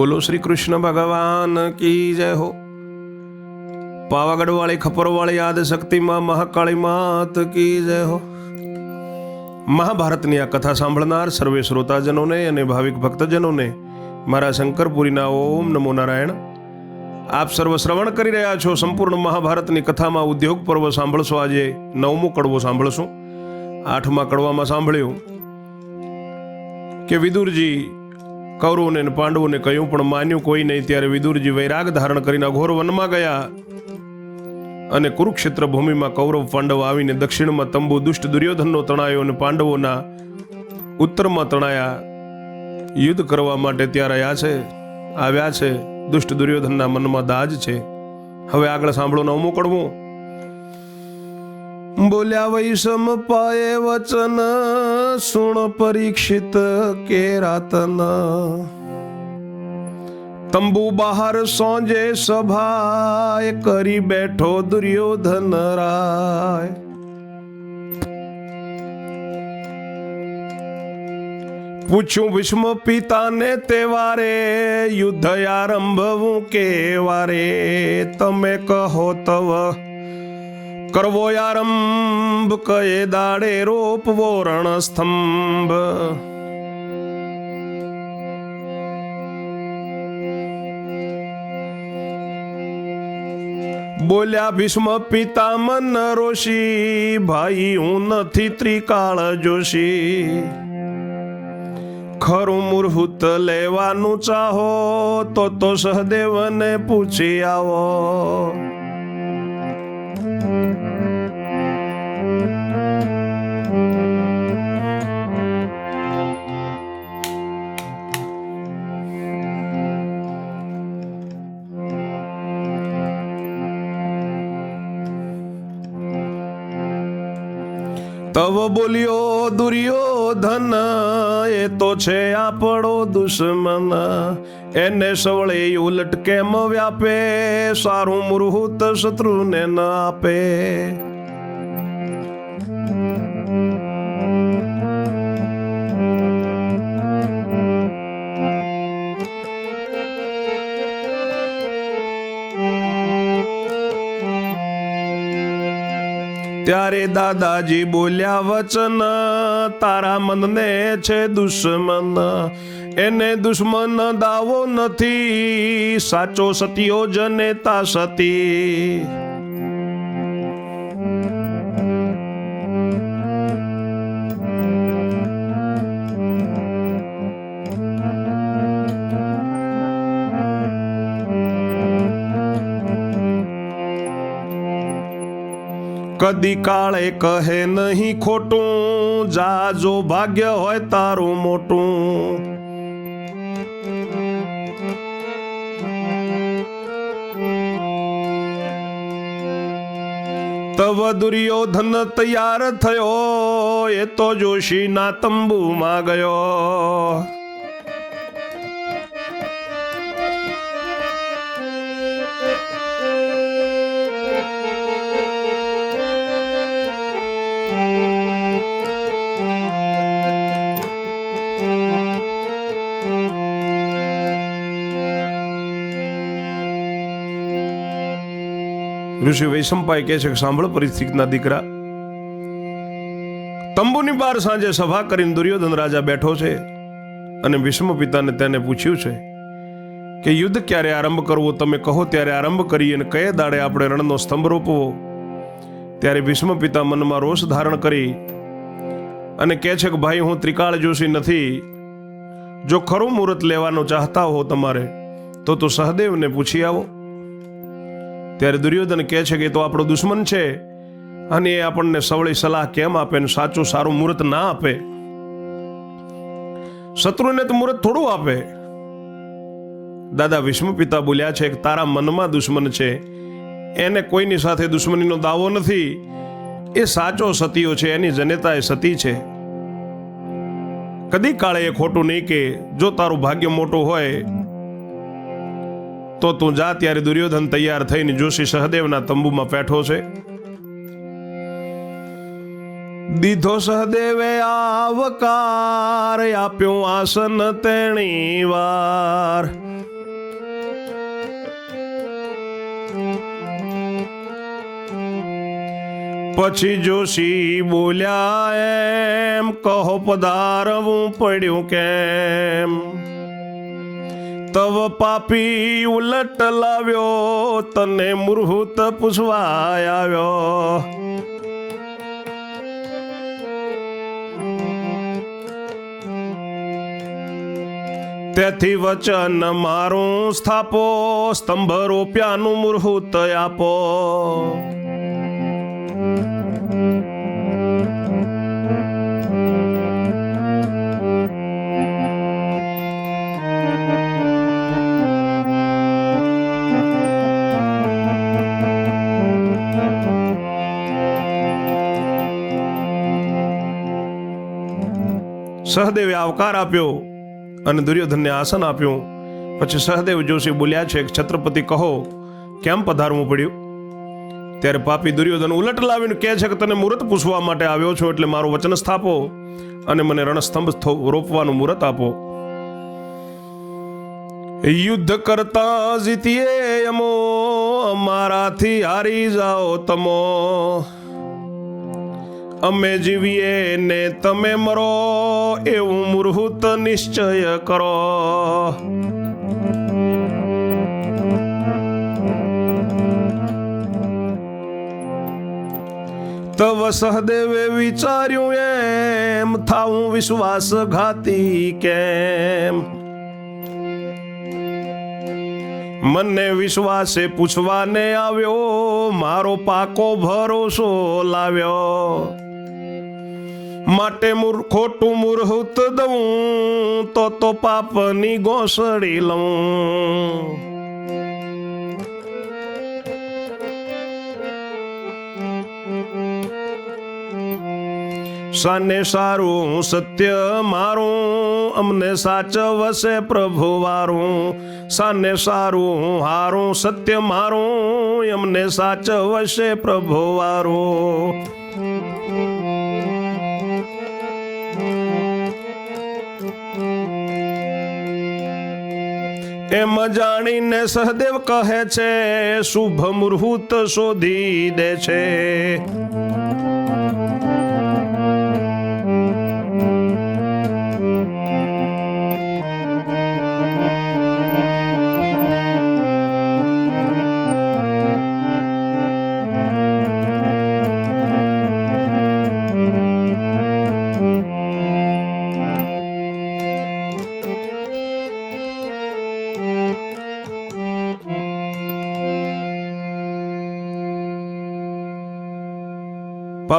બોલો શ્રી કૃષ્ણ ભગવાન કી જય હો? પાવાગઢ વાળી, ખપર વાળી આદ શક્તિમાં મહાકાળી માત કી જય હો? મહાભારતની આ કથા સાંભળનાર સર્વે શ્રોતાજનોને અને ભાવિક ભક્તજનોને મારા શંકરપુરીના ઓમ નમો નારાયણ. આપ સર્વ શ્રવણ કરી રહ્યા છો સંપૂર્ણ મહાભારતની કથામાં ઉદ્યોગ પર્વ સાંભળશો. આજે નવમો કડવો સાંભળશું. આઠમા કડવામાં સાંભળ્યું કે વિદુરજી કૌરવોને અને પાંડવોને કહ્યું, પણ માન્યું કોઈ નહીં. ત્યારે વિદુરજી વૈરાગ ધારણ કરીને અઘોર વનમાં ગયા. અને કુરુક્ષેત્ર ભૂમિમાં કૌરવ પાંડવ આવીને દક્ષિણમાં તંબુ દુષ્ટ દુર્યોધનનો તણાયો અને પાંડવોના ઉત્તરમાં તણાયા. યુદ્ધ કરવા માટે ત્યાં રહ્યા છે, આવ્યા છે. દુષ્ટ દુર્યોધનના મનમાં દાજ છે. હવે આગળ સાંભળો નવમું કડવું બોલ્યા વૈષમ પાયે વચન સુણ પરીક્ષિત કે રાતન તંબુ બહાર સોંજે સભાએ કરી બેઠો દુર્યોધન રાય પૂછ્યું ભીષ્મ પિતાને તેવારે યુદ્ધ આરંભવું કે વારે તમે કહો તવ કરવો આરંભ, કયે દાડે રોપવો રણસ્તંભ. બોલ્યા ભીષ્મ પિતામન રોષી ભાઈ હું નથી ત્રિકાળ જોશી. ખરું મુરહૂત લેવાનું ચાહો, તો તો સહદેવને પૂછી આવો. તવ બોલ્યો દુર્યોધન એ તો છે આપણો દુશ્મન. એને સવળે ઉલટ કેમ વ્યાપે, સારું મૃહુત શત્રુને ન આપે. ત્યારે દાદાજી બોલ્યા, વચન તારા મનને છે દુશ્મન. એને દુશ્મન દાવો નથી. સાચો સત્યો જનેતા સતી. કદી કાળે કહે નહીં ખોટું, જાજો ભાગ્ય હોય તારું મોટું. તવ દુર્યોધન તૈયાર થયો, એ તો જોશીના તંબુમાં ગયો. ઋષિ વૈશંપાએ કહે છે કે સાંભળો પરિસ્થિતિના દીકરા. તંબુની બહાર સાંજે સભા કરીને દુર્યોધન રાજા બેઠો છે અને ભીષ્મ પિતાને તેને પૂછ્યું છે કે યુદ્ધ ક્યારે આરંભ કરવો? તમે કહો ત્યારે આરંભ કરીએ અને કયા દાડે આપણે રણનો સ્તંભ રોપવો? ત્યારે ભીષ્મ પિતા મનમાં રોષ ધારણ કરી અને કહે છે કે ભાઈ, હું ત્રિકાળ જોશી નથી. જો ખરું મુહૂર્ત લેવાનું ચાહતા હો તમારે, તો તો સહદેવને પૂછી આવો. ત્યારે દુર્યોધન કહે છે કે તો આપણો દુશ્મન છે અને એ આપણને સવળી સલાહ કેમ આપે ને સાચું સારું મુહૂર્ત ના આપે? શત્રુને તો મુહૂર્ત થોડું આપે. દાદા વિષ્ણુ પિતા બોલ્યા છે કે તારા મનમાં દુશ્મન છે. એને કોઈની સાથે દુશ્મનીનો દાવો નથી. એ સાચો સતીયો છે, એની જનેતા એ સતી છે. કદી કાળે એ ખોટું નહીં કે જો તારું ભાગ્ય મોટું હોય તો તું જા ત્યારે દુર્યોધન તૈયાર થઈને જોશી સહદેવના તંબુમાં બેઠો છે. દીધો સહદેવે આવકાર આપ્યો આસન તેણી વાર. પછી જોશી બોલ્યા, એમ કહો પધારવું પડ્યું કેમ? તવ પાપી ઉલટ લાવ્યો, તને મુરહુત પૂછવા આવ્યો. તેથી વચન મારું સ્થાપો, સ્તંભ રોપ્યાનું મૂર્હુત આપો. સહદેવે આવકાર આપ્યો અને દુર્યોધનને આસન આપ્યું. પછી સહદેવ જોશી બોલ્યા છે, છત્રપતિ, કહો, કેમ પધારવું પડ્યું? ત્યારે પાપી દુર્યોધન ઉલટ લાવીને કહે છે કે, તને મુહૂર્ત પૂછવા માટે આવ્યો છો, એટલે મારું વચન સ્થાપો અને મને રણસ્તંભ રોપવાનું મુહૂર્ત આપો. યુદ્ધ કરતા જીતીએ અમો અમારાથી હારી જાઓ તમો. અમે જીવીએ ને તમે મરો એવું મુહૂર્ત નિશ્ચય કરો. તવ સહદેવે વિચાર્યું એમ થાવું વિશ્વાસઘાતી કેમ? મને વિશ્વાસે પૂછવાને આવ્યો, મારો પાકો ભરોસો લાવ્યો. માટે મુર ખોટું મુરહુત દઉં, તો તો પાપની ગોસડી લઉં. સાને સારું સત્ય મારું, અમને સાચવશે પ્રભુ વારું. સાને સારું હારું સત્ય મારું, અમને સાચવશે પ્રભુ વારું. એમ જાણીને સહદેવ કહે છે શુભ મુહૂર્ત શોધી દે છે.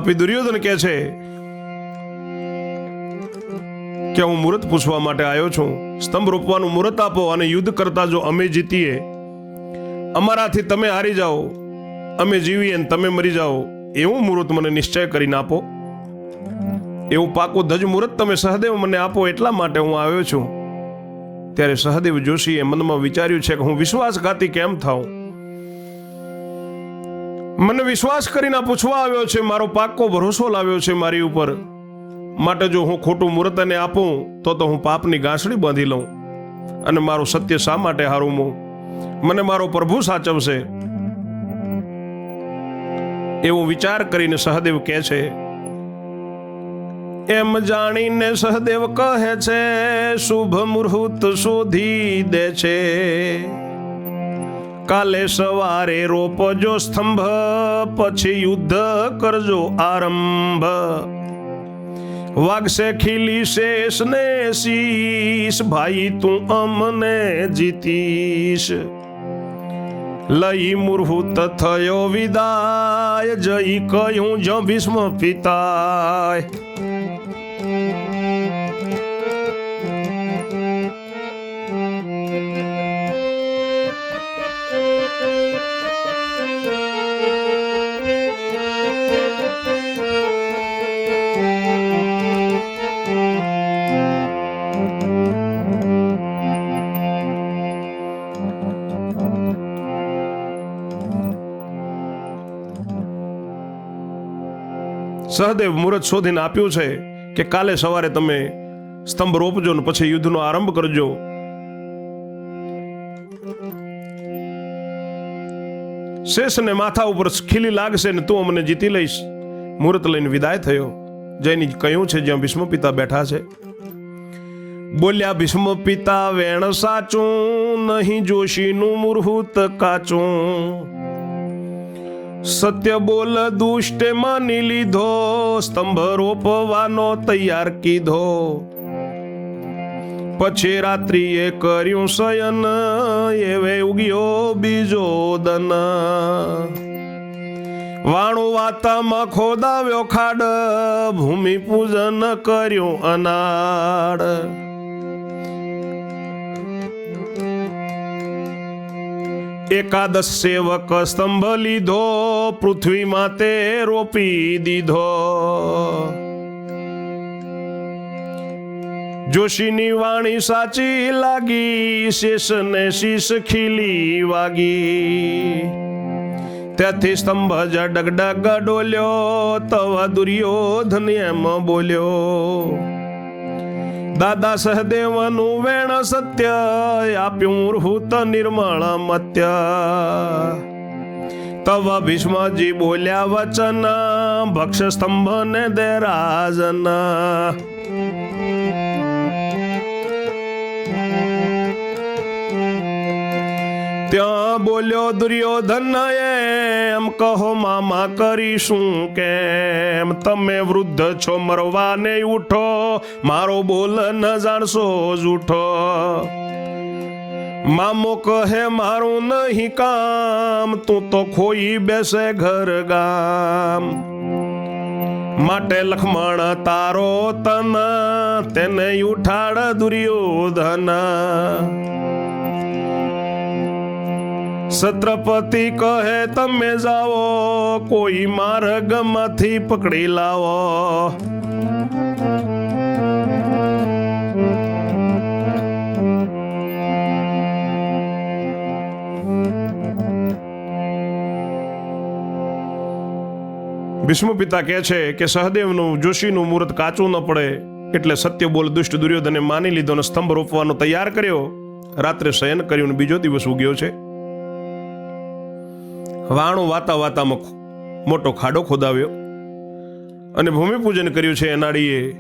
પાપી દુર્યોધન કહે છે કે હું મુહૂર્ત પૂછવા માટે આવ્યો છું. સ્તંભ રોપવાનું મુહૂર્ત આપો અને યુદ્ધ કરતા જો અમે જીતીએ, અમારાથી તમે હારી જાઓ, અમે જીવીએ અને તમે મરી જાઓ, એવું મુહૂર્ત મને નિશ્ચય કરીને આપો. એવું પાકું ધજ મુહૂર્ત તમે સહદેવ મને આપો એટલા માટે હું આવ્યો છું. ત્યારે સહદેવ જોશીએ મનમાં વિચાર્યું છે કે હું વિશ્વાસઘાતી કેમ થાઉં? મને વિશ્વાસ કરીને પૂછવા આવ્યો છે, મારો પાક્કો ભરોસો લાવ્યો છે મારી ઉપર. માટે જો હું ખોટું મુહૂર્ત એને આપું, તો તો હું પાપની ગાંસડી બાંધી લઉં. અને મારું સત્ય શા માટે હારું હું મને મારો પ્રભુ સાચવશે. એવો વિચાર કરીને સહદેવ કહે છે, એમ જાણીને સહદેવ કહે છે, શુભ મુહૂર્ત શોધી દે છે. કાલે સવારે રોપજો સ્તંભ, પછી યુદ્ધ કરજો આરંભ. વાગશે ખીલી શેષ ને શીશ, ભાઈ તું અમને જીતીશ. લઈ મૂર્ભૂત થયો વિદાય જઈ કયું જ ભીષ્મ પિતાય. સહદેવ મુહૂર્ત શોધીને આપ્યું છે કે કાલે સવારે તમે સ્તંભ રોપજો ને પછી યુદ્ધનો આરંભ કરજો. શેષને માથા ઉપર ખીલી લાગશે ને તું અમને જીતી લઈશ. મુહૂર્ત લઈને વિદાય થયો. જઈને કહ્યું છે, જ્યાં ભીષ્મ પિતા બેઠા છે. બોલ્યા, ભીષ્મ પિતા, વેણ સાચું, નહીં જોશીનું મુહૂર્ત કાચું. સત્ય બોલ દુષ્ટે માની લીધો, સ્તંભ રોપવાનો તૈયાર કીધો. પછી રાત્રિએ કર્યું શયન, એવે ઉગ્યો બીજો દન. વાણું વાતામાં ખોદાવ્યો ખાડ, ભૂમિ પૂજન કર્યું અનાડ. એકાદશ સેવક સ્તંભ લીધો પૃથ્વીમાં તે રોપી દીધો. જોશીની વાણી સાચી લાગી, શેષને શીશ ખીલી વાગી. ત્યાંથી સ્તંભ જ ડગડગ ડોલ્યો, તવા દુર્યોધન એમ બોલ્યો. દાદા સહદેવનું વેણ સત્ય, આપ્યું રૂત નિર્મળ મત્ય. તવ ભીષ્મજી બોલ્યા, વચન ભક્ષ સ્તંભ ને દે રાજન. ત્યાં બોલ્યો દુર્યોધન એમ કહો મામા કરીશું કેમ? તમે વૃદ્ધ છો, મરવાને ઉઠો. મારો બોલ ન જાણશો જૂઠો મામો કહે, મારું નહીં કામ, તું તો ખોઈ બેસે ઘર ગામ. માટે લખમણ તારો તન, તેને ઉઠાડ દુર્યોધન. છત્રપતિ કહે, તમે જાઓ, કોઈ માર્ગમાંથી પકડી લાવો. ભીષ્મ પિતા કહે છે કે, સહદેવનું, જોશીનું મુહૂર્ત કાચું ન પડે. એટલે સત્ય બોલ દુષ્ટ દુર્યોધને માની લીધો અને સ્તંભ રોપવાનો તૈયાર કર્યો. રાત્રે શયન કર્યું બીજો દિવસ ઉગ્યો છે. વાણું વાતા વાતામાં મોટો ખાડો ખોદાવ્યો. અને ભૂમિપૂજન કર્યું છે એનાડીએ.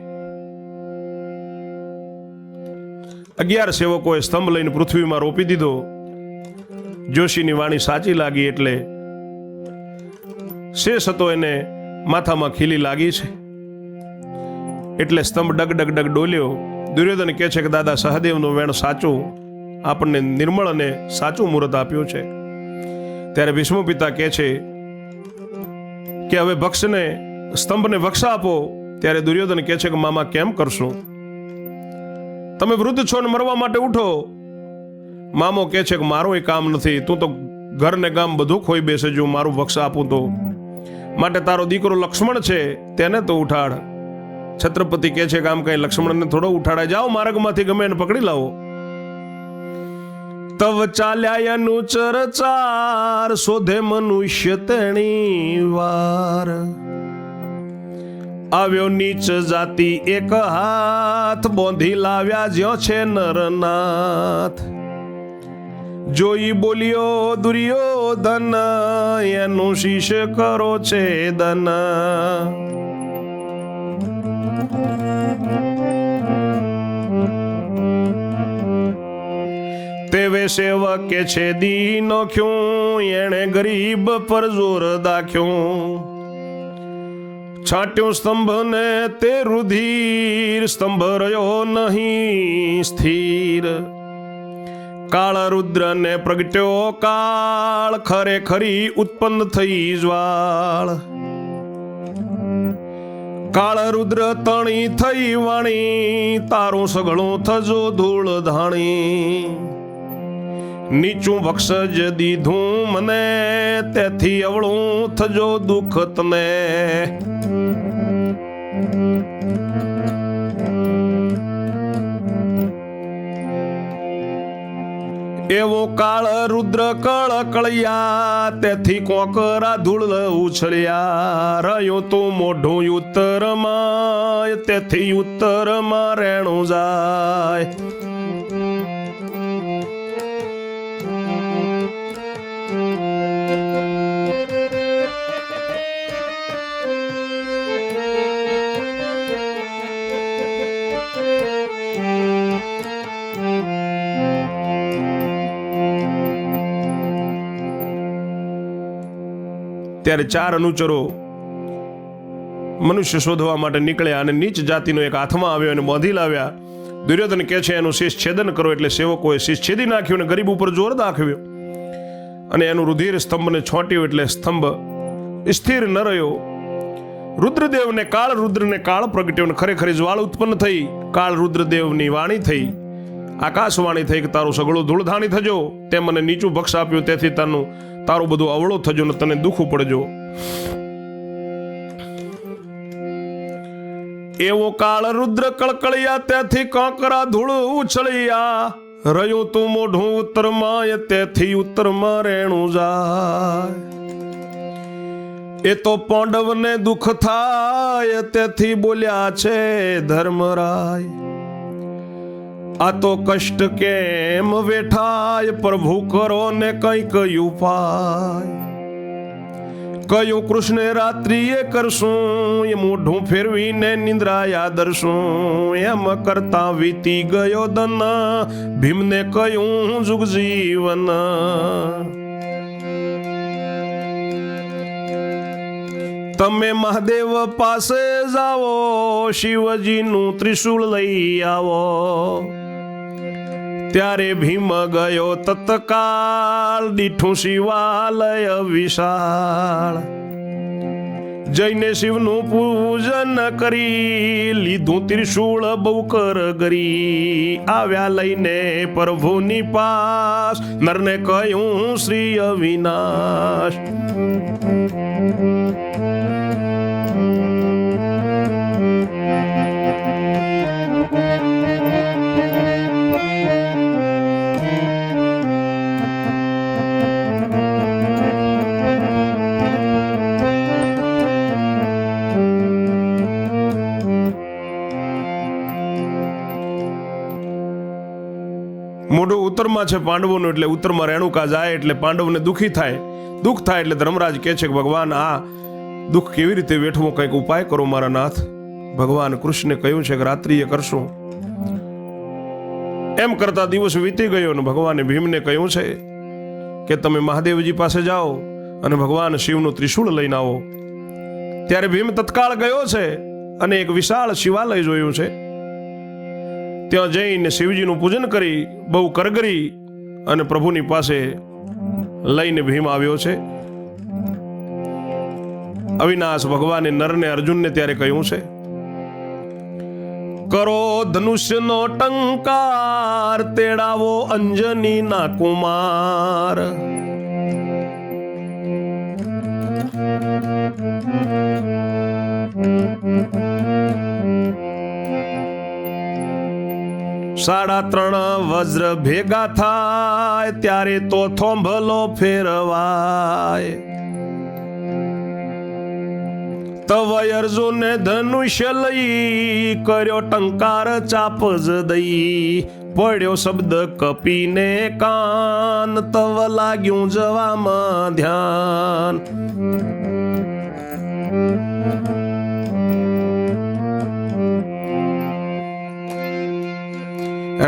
અગિયાર સેવકોએ સ્તંભ લઈને પૃથ્વીમાં રોપી દીધો. જોશીની વાણી સાચી લાગી એટલે શેષ હતો એને માથામાં ખીલી લાગી છે. એટલે સ્તંભ ડગ ડગ ડગ ડોલ્યો. દુર્યોધન કહે છે કે, દાદા, સહદેવનું વેણ સાચું, આપણને નિર્મળ અને સાચું મુહૂર્ત આપ્યું છે. ત્યારે ભીષ્મ પિતા કહે છે કે હવે ભક્ષને, સ્તંભને ભક્ષા આપો, ત્યારે દુર્યોધન કહે છે કે મામા કેમ કરશું? તમે વૃદ્ધ છો ને મરવા માટે ઉઠો. મામો કહે છે કે મારું એ કામ નથી, તું તો ઘર ને ગામ બધું ખોઈ બેસે જો મારું વક્ષ આપું તો. માટે તારો દીકરો લક્ષ્મણ છે, તેને તો ઉઠાડ. છત્રપતિ કહે છે કે આમ કઈ લક્ષ્મણને થોડો ઉઠાડાય. જાઓ માર્ગમાંથી ગમે એને પકડી લાવો. તવ ચાલ્યા અનુચર ચાર શોધે મનુષ્ય તેણી વાર. આવ્યો નીચ જાતિ એક હાથ, બોંધી લાવ્યા જ્યો છે નરનાથ. જોઈ બોલ્યો, દુર્યોધન, એનું શીશ કરો છે દન. તેવે સેવકે છે દી નોખ્યું એણે ગરીબ પર જોર દાખ્યું. છાંટ્યું સ્તંભને તે રુધિર, સ્તંભ રહ્યો નહીં સ્થિર. કાળ રુદ્રને પ્રગટ્યો કાળ, ખરેખરી ઉત્પન્ન થઈ જ્વાળ. કાળ રુદ્ર તણી થઈ વાણી, તારું સઘળું થજો ધૂળ ધાણી. નીચું ભક્ષ જ દીધું મને, તેથી અવળું થજો દુઃખ તને. એવો કાળ રુદ્ર કળ કળિયા, તેથી કોકરા ધૂળ ઉછળ્યા. રહ્યો તું મોઢું ઉત્તરમાં, તેથી ઉત્તરમાં રેણું જાય. ત્યારે ચાર અનુચરો મનુષ્ય શોધવા માટે નીકળ્યા અને નીચ જાતિનો એક હાથમાં આવ્યો અને બાંધી લાવ્યા. દુર્યોધન કહે છે, એનું શીશ છેદન કરો એટલે સેવકોએ શીશ છેદી નાખ્યું અને ગરીબ ઉપર જોર દાખવ્યો. અને એનું રુધિર સ્તંભને છોટ્યું એટલે સ્તંભ સ્થિર ન રહ્યો. રુદ્રદેવને કાળ, રુદ્રને કાળ પ્રગટ્યો અને ખરેખર જ્વાળ ઉત્પન્ન થઈ. કાળ રુદ્રદેવની વાણી થઈ. આકાશવાણી થઈ કે તારું સગળું ધૂળધાણી થજો. તે મને નીચું ભક્ષ આપ્યું, તેથી તારું તારું બધું અવળો થજો ને તને દુઃખ પડજો એવો કાળ રુદ્ર કળકળિયા ત્યાંથી કાંકરા ધૂળ ઉછળિયા. રહ્યું તું મોઢું ઉત્તરમાં તેથી ઉત્તરમાં રેણું જાય. એ તો પાંડવને દુઃખ થાય તેથી બોલ્યા છે ધર્મરાય. આ તો કષ્ટ કેમ વેઠાય? પ્રભુ કરો ને કંઈક ઉપાય. કયું કૃષ્ણ રાત્રિએ કરશું, એ મોઢું ફેરવીને નિંદ્રાયા દર્શું એમ કરતા વીતી ગયો દન ભીમને કયું જુગ જીવન? તમે મહાદેવ પાસે જાઓ, શિવજીનું ત્રિશુળ લઈ આવો. ત્યારે ભીમ ગયો તત્કાલ દીઠું શિવાલય વિશાળ. જઈને શિવનું પૂજન કરી લીધું ત્રિશુળ બહુ કર ગરી. આવ્યા લઈને પ્રભુની પાસ, નરને કહ્યું, શ્રી અવિનાશ. ઉત્તરમાં છે પાંડવોનું એટલે ઉત્તરમાં રેણુકા જાય એટલે પાંડવને દુઃખી થાય. દુઃખ થાય એટલે ધર્મરાજ કહે છે કે, ભગવાન, આ દુઃખ કેવી રીતે વેઠવું? કંઈક ઉપાય કરો મારા નાથ. ભગવાન કૃષ્ણે કહ્યું છે કે, રાત્રિએ કરશો. એમ કરતા દિવસ વીતી ગયો અને ભગવાને ભીમને કહ્યું છે કે, તમે મહાદેવજી પાસે જાઓ અને ભગવાન શિવનું ત્રિશૂળ લઈને આવો. ત્યારે ભીમ તત્કાળ ગયો છે અને એક વિશાળ શિવાલય જોયું છે. ત્યાં જઈને શિવજીનું પૂજન કરી, બહુ કરગરી અને પ્રભુની પાસે લઈને ભીમ આવ્યો છે. અવિનાશ ભગવાને નરને અર્જુનને ત્યારે કહ્યું છે, કરો ધનુષ્યનો ટંકાર, તેડાવો અંજની ના કુમાર. સાડા ત્રણ વજ્ર ભેગા થાય, ત્યારે તો થોંભલો ફેરવાય. તવય અર્જુને ધનુષ્ય લઈ કર્યો ટંકાર ચાપ જ દઈ. પડ્યો શબ્દ કપીને કાન, તવ લાગ્યું જવામાં ધ્યાન.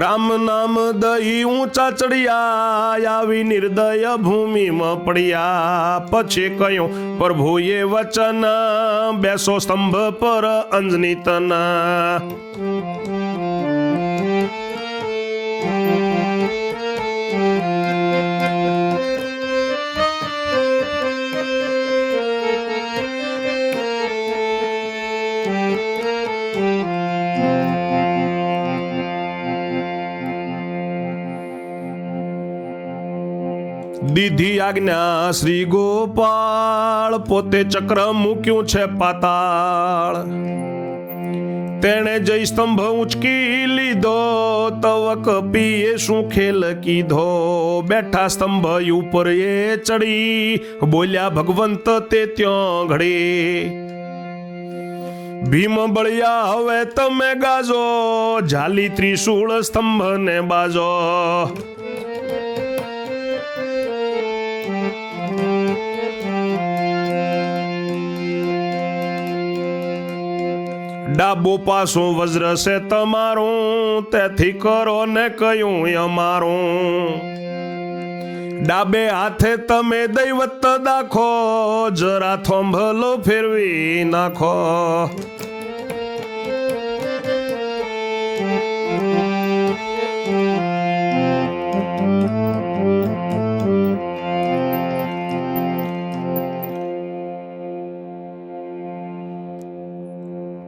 રામ નામ દહી ઊંચા ચડિયા આવી નિર્દય ભૂમિમાં પડ્યા. પછી કયો પ્રભુએ વચન, બેસો સ્તંભ પર અંજની તના. દીધી આજ્ઞા શ્રી ગોપાળ. પોતે ચક્ર મૂક્યું છે પાતાળ. તેણે જય સ્તંભ ઉચકી લીધો, તવક પીએ શું ખેલ કીધો. બેઠા સ્તંભ ઉપર એ ચડી, બોલ્યા, ભગવંત, તે ત્યાં ઘડે. ભીમ બળિયા, હવે તમે ગાજો જાલી ત્રિશુળ સ્તંભ ને બાજો. ડાબો પાસો વજ્ર છે તમારું, તેથી કરો ને કયું અમારું. ડાબે હાથે તમે દૈવત દાખો, જરા થોંભલો ફેરવી નાખો.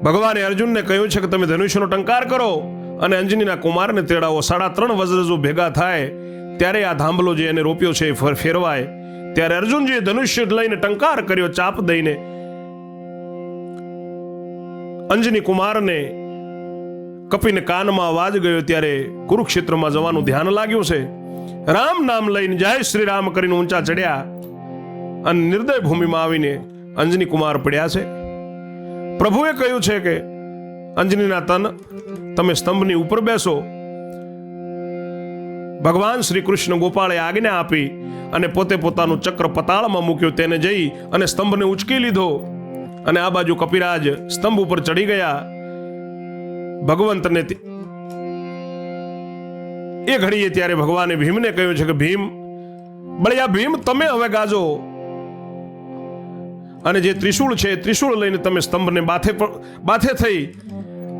ભગવાને અર્જુનને કહ્યું છે કે તમે ધનુષ્યનો ટંકાર કરો અને અંજનીના કુમારને તેડાવો. સાડા ત્રણ વજ્ર જો ભેગા થાય, ત્યારે આ ધાંભલો જે એને રોપ્યો છે એ ફર- ફેરવાય. ત્યારે અર્જુનજીએ ધનુષ્ય લઈને ટંકાર કર્યો ચાપ દઈને. અંજની કુમારને કપીને કાનમાં અવાજ ગયો, ત્યારે કુરુક્ષેત્રમાં જવાનું ધ્યાન લાગ્યું છે. રામ નામ લઈને જય શ્રી રામ કરીને ઊંચા ચડ્યા અને નિર્દય ભૂમિમાં આવીને અંજની કુમાર પડ્યા છે. પ્રભુએ કહ્યું છે કે, અંજનીના તન તમે સ્તંભની ઉપર બેસો. ભગવાન શ્રી કૃષ્ણ ગોપાળે આજ્ઞા આપી અને પોતે પોતાનું ચક્ર પતાળમાં મૂક્યું. તેને જઈ અને સ્તંભને ઉચકી લીધો. અને આ બાજુ કપિરાજ સ્તંભ ઉપર ચડી ગયા. ભગવંતને એ ઘડીએ ત્યારે ભગવાને ભીમને કહ્યું છે કે, ભીમ, બળિયા ભીમ, તમે હવે ગાજો. અને જે ત્રિશૂળ છે, એ ત્રિશૂળ લઈને તમે સ્તંભને બાથે બાથે થઈ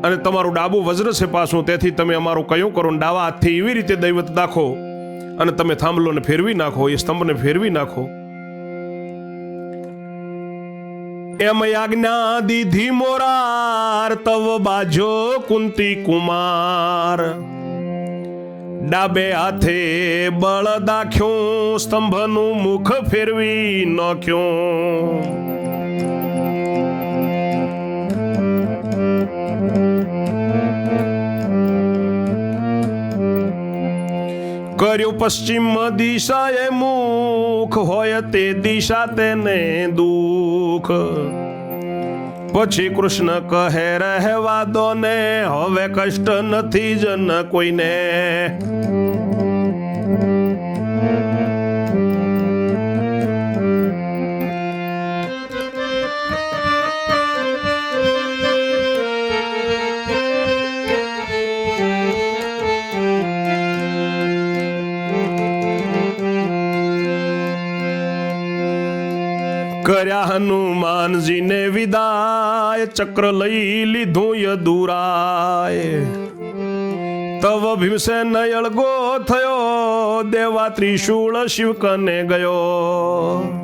અને તમારું ડાબું વજ્ર છે પાછું, તેથી તમે અમારું કયું કરો ને ડાવા હાથથી એવી રીતે દૈવત દાખો અને તમે થાંભલોને ફેરવી નાખો, એ સ્તંભને ફેરવી નાખો. એમ આજ્ઞા દીધી મોરાર તવ બાજો કુંતી કુમાર. ડાબે હાથે બળ દાખ્યું, સ્તંભનું મુખ ફેરવી નાખ્યું. કર્યું પશ્ચિમ દિશાએ મુખ હોય તે દિશા તેને દુઃખ. પછી કૃષ્ણ કહે, રહેવા દો ને, હવે કષ્ટ નથી જ ન કોઈને. કર્યા હનુમાનજીને વિદાય, ચક્ર લઈ લીધું યદુરાય તવ ભીમસેન અળગો થયો દેવા ત્રિશુળ શિવકને ગયો.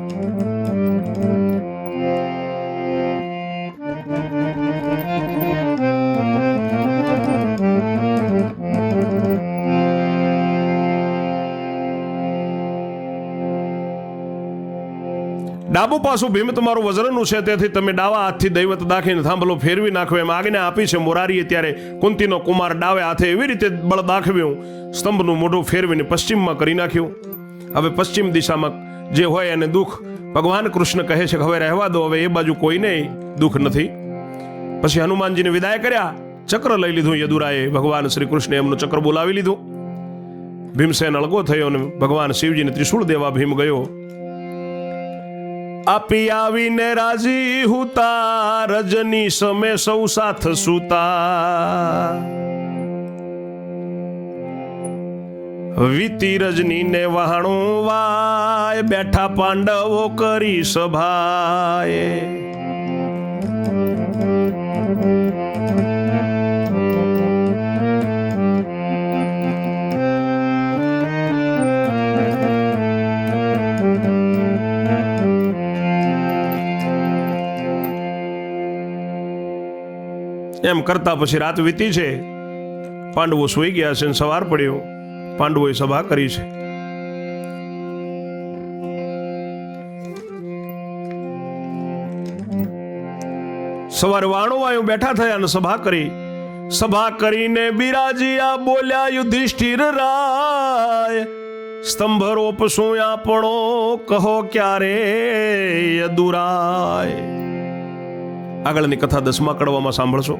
ડાબુ પાસું ભીમ તમારું વજ્રનું છે, તેથી તમે ડાવા હાથથી દૈવત દાખીને થાંભલો ફેરવી નાખો. એમ આજ્ઞા આપી છે મોરારીએ ત્યારે કુંતીનો કુમાર ડાવે હાથે એવી રીતે બળ દાખવ્યું. સ્તંભનું મોઢું ફેરવીને પશ્ચિમમાં કરી નાખ્યું. હવે પશ્ચિમ દિશામાં જે હોય એને દુઃખ ભગવાન કૃષ્ણ કહે છે કે હવે રહેવા દો, હવે એ બાજુ કોઈને દુઃખ નથી. પછી હનુમાનજીને વિદાય કર્યા, ચક્ર લઈ લીધું યદુરાએ ભગવાન શ્રી કૃષ્ણે એમનું ચક્ર બોલાવી લીધું. ભીમસેન અળગો થયો અને ભગવાન શિવજીને ત્રિશૂળ દેવા ભીમ ગયો. આપી આવીને રાજી હુતા, રજની સમે સૌ સાથ સુતા. વીતી રજની ને વહાણું વાય, બેઠા પાંડવો કરી સભાએ. એમ કરતા પછી રાત વીતી છે. પાંડવો સૂઈ ગયા છે સવાર પડ્યો. પાંડવોએ સભા કરી છે. સવારે વાણુવાયું બેઠા થયા અને સભા કરી. સભા કરીને બિરાજીયા બોલ્યા, યુધિષ્ઠિર રાય સ્તંભ રોપશું આપણો કહો ક્યારે યદુરાય? આગળની કથા દસમા કડવામાં સાંભળશો.